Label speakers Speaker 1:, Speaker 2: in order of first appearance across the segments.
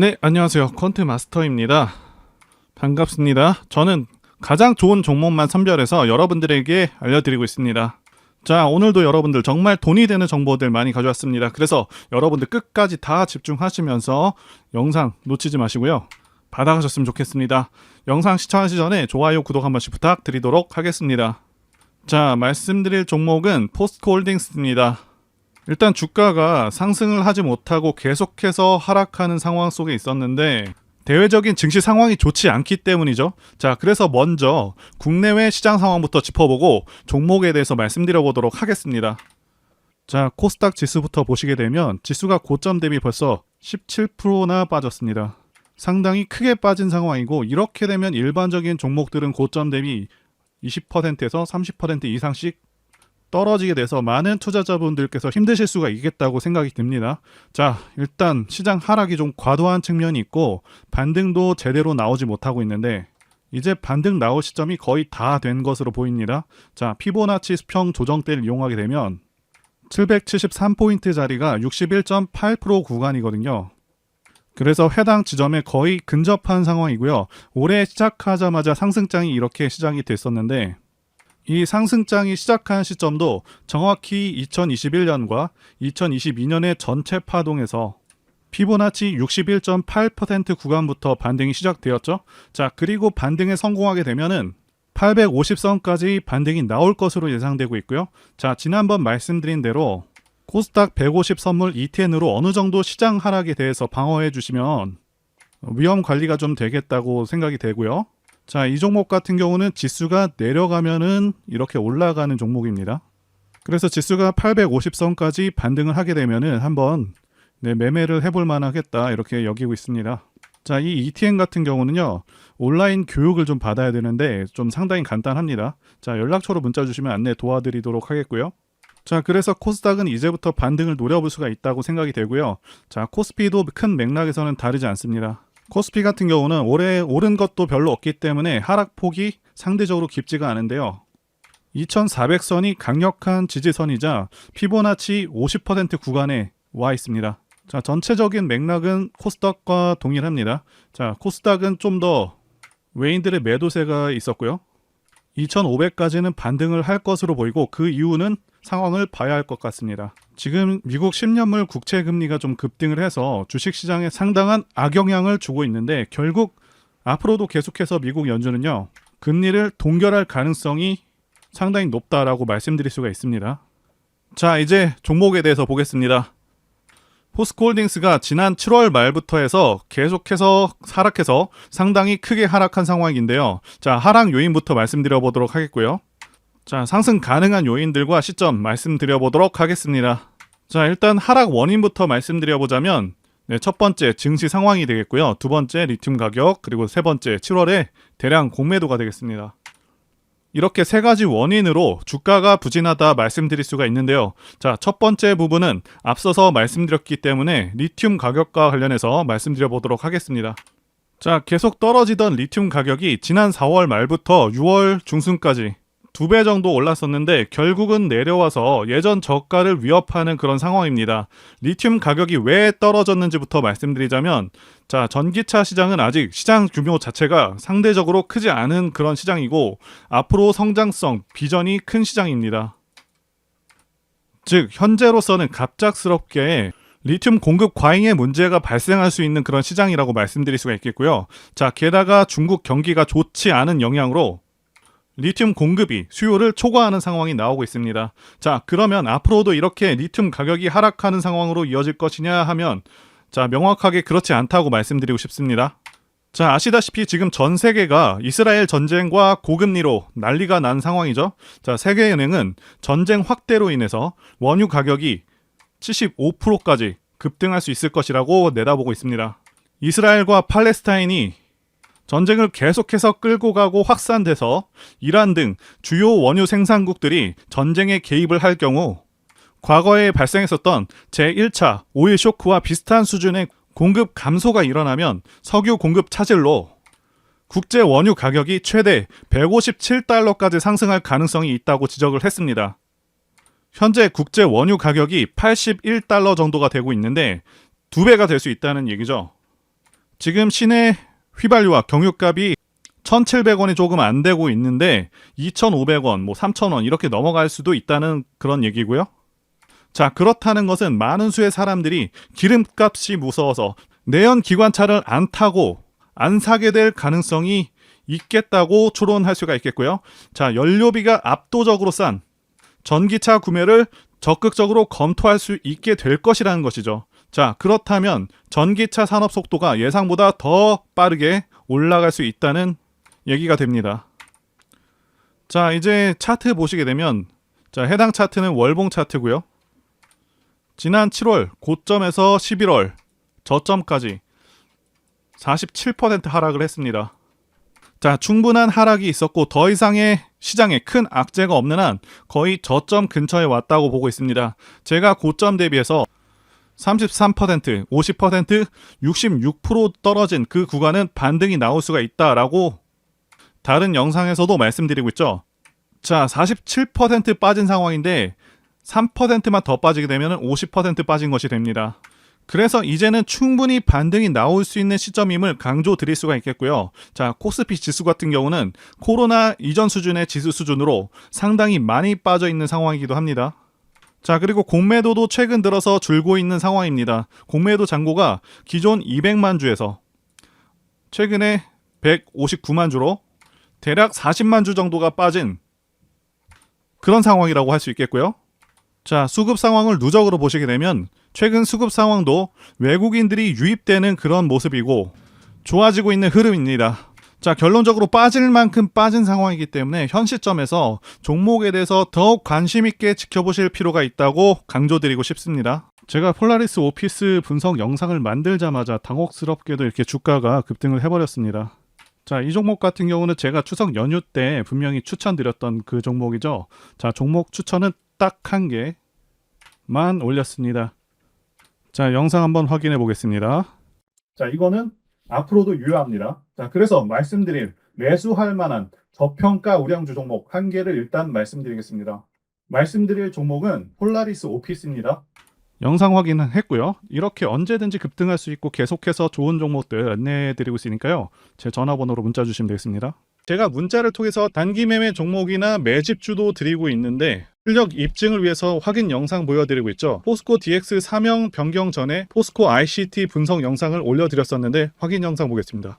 Speaker 1: 네, 안녕하세요. 퀀트 마스터입니다. 반갑습니다. 저는 가장 좋은 종목만 선별해서 여러분들에게 알려드리고 있습니다. 자, 오늘도 여러분들 정말 돈이 되는 정보들 많이 가져왔습니다. 그래서 여러분들 끝까지 다 집중하시면서 영상 놓치지 마시고요. 받아가셨으면 좋겠습니다. 영상 시청하시 전에 좋아요, 구독 한 번씩 부탁드리도록 하겠습니다. 자, 말씀드릴 종목은 포스코홀딩스입니다. 일단 주가가 상승을 하지 못하고 계속해서 하락하는 상황 속에 있었는데 대외적인 증시 상황이 좋지 않기 때문이죠. 자, 그래서 먼저 국내외 시장 상황부터 짚어보고 종목에 대해서 말씀드려 보도록 하겠습니다. 자, 코스닥 지수부터 보시게 되면 지수가 고점 대비 벌써 17%나 빠졌습니다. 상당히 크게 빠진 상황이고 이렇게 되면 일반적인 종목들은 고점 대비 20%에서 30% 이상씩 떨어지게 돼서 많은 투자자분들께서 힘드실 수가 있겠다고 생각이 듭니다. 자, 일단 시장 하락이 좀 과도한 측면이 있고 반등도 제대로 나오지 못하고 있는데 이제 반등 나올 시점이 거의 다 된 것으로 보입니다. 자, 피보나치 수평 조정대를 이용하게 되면 773포인트 자리가 61.8% 구간이거든요. 그래서 해당 지점에 거의 근접한 상황이고요. 올해 시작하자마자 상승장이 이렇게 시작이 됐었는데 이 상승장이 시작한 시점도 정확히 2021년과 2022년의 전체 파동에서 피보나치 61.8% 구간부터 반등이 시작되었죠. 자, 그리고 반등에 성공하게 되면은 850선까지 반등이 나올 것으로 예상되고 있고요. 자, 지난번 말씀드린 대로 코스닥 150 선물 ETN으로 어느 정도 시장 하락에 대해서 방어해 주시면 위험 관리가 좀 되겠다고 생각이 되고요. 자, 이 종목 같은 경우는 지수가 내려가면은 이렇게 올라가는 종목입니다. 그래서 지수가 850선까지 반등을 하게 되면은 한번 네, 매매를 해볼 만하겠다 이렇게 여기고 있습니다. 자, 이 ETN 같은 경우는요 온라인 교육을 좀 받아야 되는데 좀 상당히 간단합니다. 자, 연락처로 문자 주시면 안내 도와드리도록 하겠고요. 자, 그래서 코스닥은 이제부터 반등을 노려볼 수가 있다고 생각이 되고요. 자, 코스피도 큰 맥락에서는 다르지 않습니다. 코스피 같은 경우는 올해 오른 것도 별로 없기 때문에 하락폭이 상대적으로 깊지가 않은데요. 2400선이 강력한 지지선이자 피보나치 50% 구간에 와 있습니다. 자, 전체적인 맥락은 코스닥과 동일합니다. 자, 코스닥은 좀 더 외인들의 매도세가 있었고요. 2500까지는 반등을 할 것으로 보이고 그 이유는 상황을 봐야 할 것 같습니다. 지금 미국 10년물 국채 금리가 좀 급등을 해서 주식 시장에 상당한 악영향을 주고 있는데 결국 앞으로도 계속해서 미국 연준은요. 금리를 동결할 가능성이 상당히 높다라고 말씀드릴 수가 있습니다. 자, 이제 종목에 대해서 보겠습니다. 포스코홀딩스가 지난 7월 말부터 해서 계속해서 하락해서 상당히 크게 하락한 상황인데요. 자, 하락 요인부터 말씀드려 보도록 하겠고요. 자, 상승 가능한 요인들과 시점 말씀드려 보도록 하겠습니다. 자, 일단 하락 원인부터 말씀드려 보자면 네, 첫 번째 증시 상황이 되겠고요. 두 번째 리튬 가격, 그리고 세 번째 7월에 대량 공매도가 되겠습니다. 이렇게 세 가지 원인으로 주가가 부진하다 말씀드릴 수가 있는데요. 자, 첫 번째 부분은 앞서서 말씀드렸기 때문에 리튬 가격과 관련해서 말씀드려 보도록 하겠습니다. 자, 계속 떨어지던 리튬 가격이 지난 4월 말부터 6월 중순까지 두 배 정도 올랐었는데 결국은 내려와서 예전 저가를 위협하는 그런 상황입니다. 리튬 가격이 왜 떨어졌는지부터 말씀드리자면 자, 전기차 시장은 아직 시장 규모 자체가 상대적으로 크지 않은 그런 시장이고 앞으로 성장성, 비전이 큰 시장입니다. 즉, 현재로서는 갑작스럽게 리튬 공급 과잉의 문제가 발생할 수 있는 그런 시장이라고 말씀드릴 수가 있겠고요. 자, 게다가 중국 경기가 좋지 않은 영향으로 리튬 공급이 수요를 초과하는 상황이 나오고 있습니다. 자, 그러면 앞으로도 이렇게 리튬 가격이 하락하는 상황으로 이어질 것이냐 하면 자, 명확하게 그렇지 않다고 말씀드리고 싶습니다. 자, 아시다시피 지금 전 세계가 이스라엘 전쟁과 고금리로 난리가 난 상황이죠. 자, 세계은행은 전쟁 확대로 인해서 원유 가격이 75%까지 급등할 수 있을 것이라고 내다보고 있습니다. 이스라엘과 팔레스타인이 전쟁을 계속해서 끌고 가고 확산돼서 이란 등 주요 원유 생산국들이 전쟁에 개입을 할 경우 과거에 발생했었던 제1차 오일 쇼크와 비슷한 수준의 공급 감소가 일어나면 석유 공급 차질로 국제 원유 가격이 최대 157달러까지 상승할 가능성이 있다고 지적을 했습니다. 현재 국제 원유 가격이 81달러 정도가 되고 있는데 두 배가 될 수 있다는 얘기죠. 지금 시내 휘발유와 경유값이 1,700원이 조금 안 되고 있는데 2,500원, 뭐 3,000원 이렇게 넘어갈 수도 있다는 그런 얘기고요. 자, 그렇다는 것은 많은 수의 사람들이 기름값이 무서워서 내연 기관차를 안 타고 안 사게 될 가능성이 있겠다고 추론할 수가 있겠고요. 자, 연료비가 압도적으로 싼 전기차 구매를 적극적으로 검토할 수 있게 될 것이라는 것이죠. 자, 그렇다면 전기차 산업 속도가 예상보다 더 빠르게 올라갈 수 있다는 얘기가 됩니다. 자, 이제 차트 보시게 되면 자, 해당 차트는 월봉 차트고요. 지난 7월 고점에서 11월 저점까지 47% 하락을 했습니다. 자, 충분한 하락이 있었고 더 이상의 시장에 큰 악재가 없는 한 거의 저점 근처에 왔다고 보고 있습니다. 제가 고점 대비해서 33%, 50%, 66% 떨어진 그 구간은 반등이 나올 수가 있다라고 다른 영상에서도 말씀드리고 있죠. 자, 47% 빠진 상황인데 3%만 더 빠지게 되면 50% 빠진 것이 됩니다. 그래서 이제는 충분히 반등이 나올 수 있는 시점임을 강조 드릴 수가 있겠고요. 자, 코스피 지수 같은 경우는 코로나 이전 수준의 지수 수준으로 상당히 많이 빠져 있는 상황이기도 합니다. 자, 그리고 공매도도 최근 들어서 줄고 있는 상황입니다. 공매도 잔고가 기존 200만 주에서 최근에 159만 주로 대략 40만 주 정도가 빠진 그런 상황이라고 할 수 있겠고요. 자, 수급 상황을 누적으로 보시게 되면 최근 수급 상황도 외국인들이 유입되는 그런 모습이고 좋아지고 있는 흐름입니다. 자, 결론적으로 빠질 만큼 빠진 상황이기 때문에 현 시점에서 종목에 대해서 더욱 관심 있게 지켜보실 필요가 있다고 강조드리고 싶습니다. 제가 폴라리스 오피스 분석 영상을 만들자마자 당혹스럽게도 이렇게 주가가 급등을 해버렸습니다. 자, 이 종목 같은 경우는 제가 추석 연휴 때 분명히 추천드렸던 그 종목이죠. 자, 종목 추천은 딱 한 개만 올렸습니다. 자, 영상 한번 확인해 보겠습니다. 자, 이거는 앞으로도 유효합니다. 자, 그래서 말씀드릴 매수할 만한 저평가 우량주 종목 한 개를 일단 말씀드리겠습니다. 말씀드릴 종목은 폴라리스 오피스입니다. 영상 확인은 했고요. 이렇게 언제든지 급등할 수 있고 계속해서 좋은 종목들 안내해 드리고 있으니까요. 제 전화번호로 문자 주시면 되겠습니다. 제가 문자를 통해서 단기 매매 종목이나 매집주도 드리고 있는데 실력 입증을 위해서 확인 영상 보여드리고 있죠. 포스코 DX 사명 변경 전에 포스코 ICT 분석 영상을 올려드렸었는데 확인 영상 보겠습니다.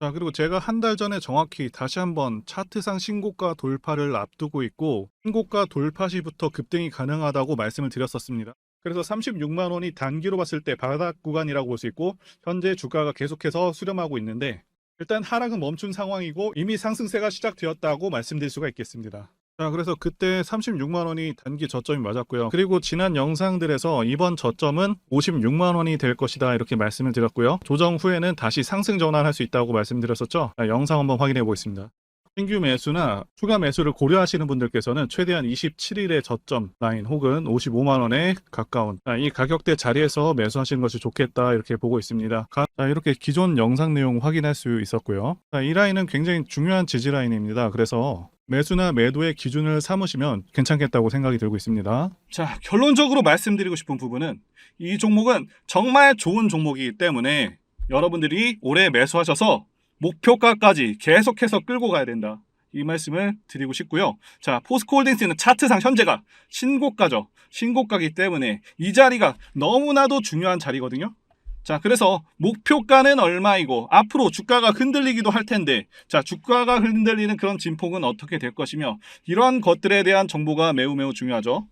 Speaker 1: 자, 그리고 제가 한 달 전에 정확히 다시 한번 차트상 신고가 돌파를 앞두고 있고 신고가 돌파 시부터 급등이 가능하다고 말씀을 드렸었습니다. 그래서 36만 원이 단기로 봤을 때 바닥 구간이라고 볼 수 있고 현재 주가가 계속해서 수렴하고 있는데 일단 하락은 멈춘 상황이고 이미 상승세가 시작되었다고 말씀드릴 수가 있겠습니다. 자, 그래서 그때 36만 원이 단기 저점이 맞았고요. 그리고 지난 영상들에서 이번 저점은 56만 원이 될 것이다 이렇게 말씀을 드렸고요. 조정 후에는 다시 상승 전환할 수 있다고 말씀드렸었죠. 자, 영상 한번 확인해 보겠습니다. 신규 매수나 추가 매수를 고려하시는 분들께서는 최대한 27일의 저점 라인 혹은 55만 원에 가까운 자, 이 가격대 자리에서 매수하시는 것이 좋겠다 이렇게 보고 있습니다. 이렇게 기존 영상 내용 확인할 수 있었고요. 자, 이 라인은 굉장히 중요한 지지 라인입니다. 그래서 매수나 매도의 기준을 삼으시면 괜찮겠다고 생각이 들고 있습니다. 자, 결론적으로 말씀드리고 싶은 부분은 이 종목은 정말 좋은 종목이기 때문에 여러분들이 올해 매수하셔서 목표가까지 계속해서 끌고 가야 된다. 이 말씀을 드리고 싶고요. 자, 포스코홀딩스는 차트상 현재가 신고가죠. 신고가기 때문에 이 자리가 너무나도 중요한 자리거든요. 자, 그래서 목표가는 얼마이고 앞으로 주가가 흔들리기도 할 텐데 자, 주가가 흔들리는 그런 진폭은 어떻게 될 것이며 이러한 것들에 대한 정보가 매우 매우 중요하죠.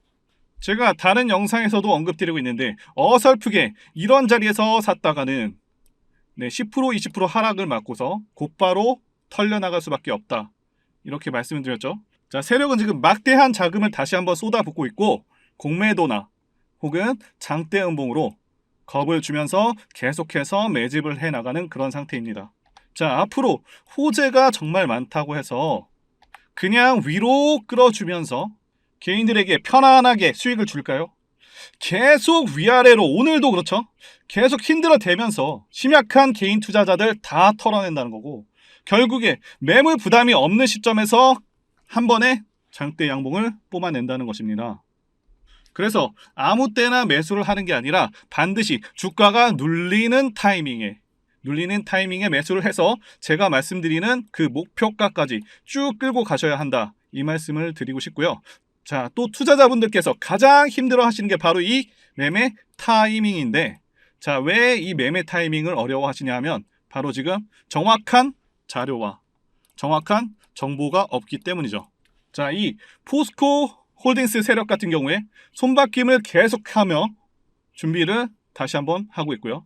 Speaker 1: 제가 다른 영상에서도 언급드리고 있는데 어설프게 이런 자리에서 샀다가는 네, 10% 20% 하락을 맞고서 곧바로 털려나갈 수밖에 없다. 이렇게 말씀을 드렸죠. 자, 세력은 지금 막대한 자금을 다시 한번 쏟아붓고 있고 공매도나 혹은 장대 음봉으로 겁을 주면서 계속해서 매집을 해 나가는 그런 상태입니다. 자, 앞으로 호재가 정말 많다고 해서 그냥 위로 끌어주면서 개인들에게 편안하게 수익을 줄까요? 계속 위아래로 오늘도 그렇죠. 계속 힘들어 대면서 심약한 개인 투자자들 다 털어낸다는 거고 결국에 매물 부담이 없는 시점에서 한 번에 장대 양봉을 뽑아낸다는 것입니다. 그래서 아무 때나 매수를 하는 게 아니라 반드시 주가가 눌리는 타이밍에 눌리는 타이밍에 매수를 해서 제가 말씀드리는 그 목표가까지 쭉 끌고 가셔야 한다. 이 말씀을 드리고 싶고요. 자, 또 투자자분들께서 가장 힘들어 하시는 게 바로 이 매매 타이밍인데, 자, 왜 이 매매 타이밍을 어려워 하시냐 하면, 바로 지금 정확한 자료와 정확한 정보가 없기 때문이죠. 자, 이 포스코 홀딩스 세력 같은 경우에 손바뀜을 계속하며 준비를 다시 한번 하고 있고요.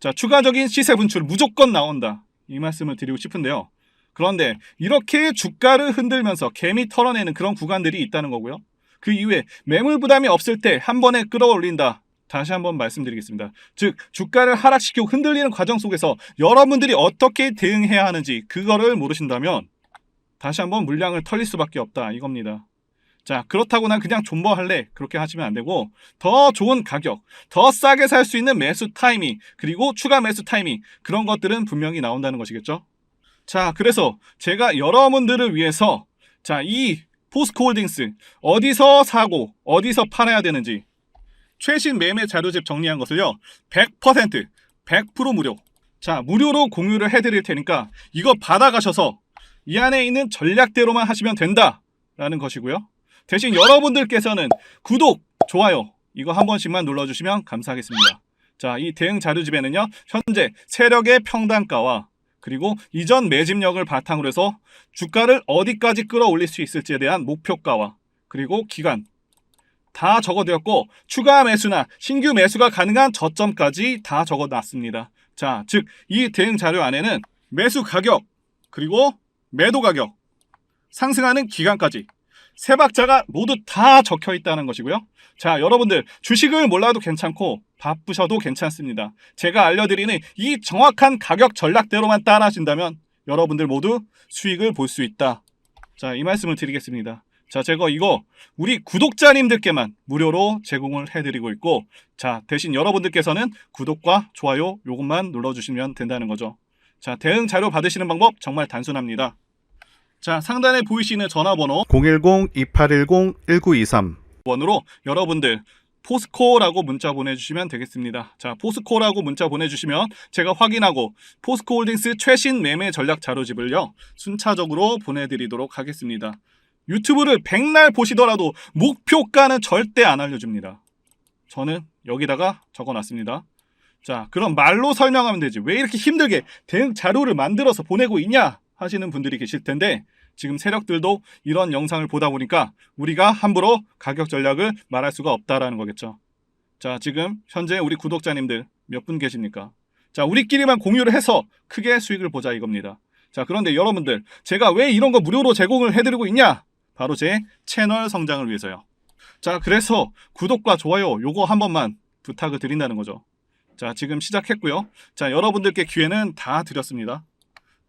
Speaker 1: 자, 추가적인 시세 분출 무조건 나온다. 이 말씀을 드리고 싶은데요. 그런데 이렇게 주가를 흔들면서 개미 털어내는 그런 구간들이 있다는 거고요. 그 이후에 매물 부담이 없을 때 한 번에 끌어올린다. 다시 한번 말씀드리겠습니다. 즉 주가를 하락시키고 흔들리는 과정 속에서 여러분들이 어떻게 대응해야 하는지 그거를 모르신다면 다시 한번 물량을 털릴 수밖에 없다 이겁니다. 자 그렇다고 난 그냥 존버할래 그렇게 하시면 안 되고 더 좋은 가격, 더 싸게 살 수 있는 매수 타이밍 그리고 추가 매수 타이밍 그런 것들은 분명히 나온다는 것이겠죠. 자, 그래서 제가 여러분들을 위해서 자, 이 포스코 홀딩스 어디서 사고 어디서 팔아야 되는지 최신 매매 자료집 정리한 것을요. 100% 100% 무료. 자, 무료로 공유를 해 드릴 테니까 이거 받아가셔서 이 안에 있는 전략대로만 하시면 된다 라는 것이고요. 대신 여러분들께서는 구독, 좋아요 이거 한 번씩만 눌러주시면 감사하겠습니다. 자, 이 대응 자료집에는요. 현재 세력의 평단가와 그리고 이전 매집력을 바탕으로 해서 주가를 어디까지 끌어올릴 수 있을지에 대한 목표가와 그리고 기간 다 적어되었고 추가 매수나 신규 매수가 가능한 저점까지 다 적어놨습니다. 자, 즉 이 대응 자료 안에는 매수 가격 그리고 매도 가격 상승하는 기간까지 세 박자가 모두 다 적혀 있다는 것이고요. 자, 여러분들 주식을 몰라도 괜찮고 바쁘셔도 괜찮습니다. 제가 알려드리는 이 정확한 가격 전략대로만 따라하신다면 여러분들 모두 수익을 볼 수 있다. 자, 이 말씀을 드리겠습니다. 자, 제가 이거 우리 구독자님들께만 무료로 제공을 해드리고 있고, 자, 대신 여러분들께서는 구독과 좋아요 요것만 눌러주시면 된다는 거죠. 자, 대응 자료 받으시는 방법 정말 단순합니다. 자, 상단에 보이시는 전화번호
Speaker 2: 010-2810-1923
Speaker 1: 원으로 여러분들 포스코라고 문자 보내주시면 되겠습니다. 자, 포스코라고 문자 보내주시면 제가 확인하고 포스코 홀딩스 최신 매매 전략 자료집을요, 순차적으로 보내드리도록 하겠습니다. 유튜브를 백날 보시더라도 목표가는 절대 안 알려줍니다. 저는 여기다가 적어놨습니다. 자, 그럼 말로 설명하면 되지. 왜 이렇게 힘들게 대응 자료를 만들어서 보내고 있냐? 하시는 분들이 계실 텐데, 지금 세력들도 이런 영상을 보다 보니까 우리가 함부로 가격 전략을 말할 수가 없다라는 거겠죠. 자, 지금 현재 우리 구독자님들 몇 분 계십니까? 자, 우리끼리만 공유를 해서 크게 수익을 보자 이겁니다. 자, 그런데 여러분들, 제가 왜 이런 거 무료로 제공을 해드리고 있냐? 바로 제 채널 성장을 위해서요. 자, 그래서 구독과 좋아요 요거 한 번만 부탁을 드린다는 거죠. 자, 지금 시작했고요. 자, 여러분들께 기회는 다 드렸습니다.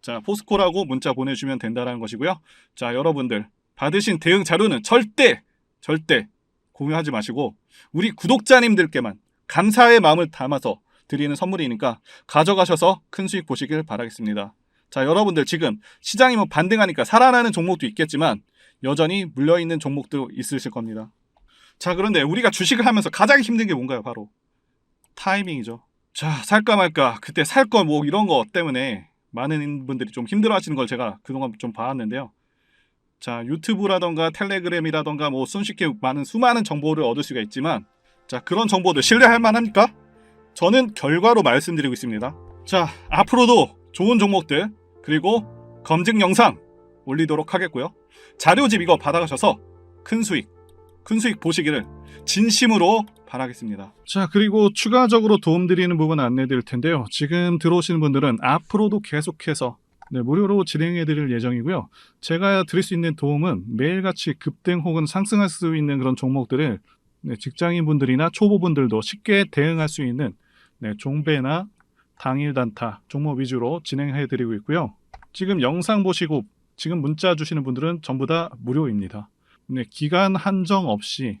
Speaker 1: 자, 포스코라고 문자 보내주시면 된다는 것이고요. 자, 여러분들 받으신 대응 자료는 절대 절대 공유하지 마시고 우리 구독자님들께만 감사의 마음을 담아서 드리는 선물이니까 가져가셔서 큰 수익 보시길 바라겠습니다. 자, 여러분들 지금 시장이 뭐 반등하니까 살아나는 종목도 있겠지만 여전히 물려있는 종목도 있으실 겁니다. 자, 그런데 우리가 주식을 하면서 가장 힘든 게 뭔가요? 바로 타이밍이죠. 자, 살까 말까 그때 살 거 뭐 이런 거 때문에 많은 분들이 좀 힘들어 하시는 걸 제가 그동안 좀 봐왔는데요. 자, 유튜브라던가 텔레그램이라던가 뭐 손쉽게 많은 수많은 정보를 얻을 수가 있지만 자, 그런 정보들 신뢰할 만합니까? 저는 결과로 말씀드리고 있습니다. 자, 앞으로도 좋은 종목들 그리고 검증 영상 올리도록 하겠고요. 자료집 이거 받아가셔서 큰 수익, 큰 수익 보시기를 진심으로 바라겠습니다. 자, 그리고 추가적으로 도움드리는 부분 안내 드릴 텐데요. 지금 들어오시는 분들은 앞으로도 계속해서 네, 무료로 진행해 드릴 예정이고요. 제가 드릴 수 있는 도움은 매일같이 급등 혹은 상승할 수 있는 그런 종목들을 네, 직장인분들이나 초보분들도 쉽게 대응할 수 있는 네, 종배나 당일 단타 종목 위주로 진행해 드리고 있고요. 지금 영상 보시고 지금 문자 주시는 분들은 전부 다 무료입니다. 네, 기간 한정 없이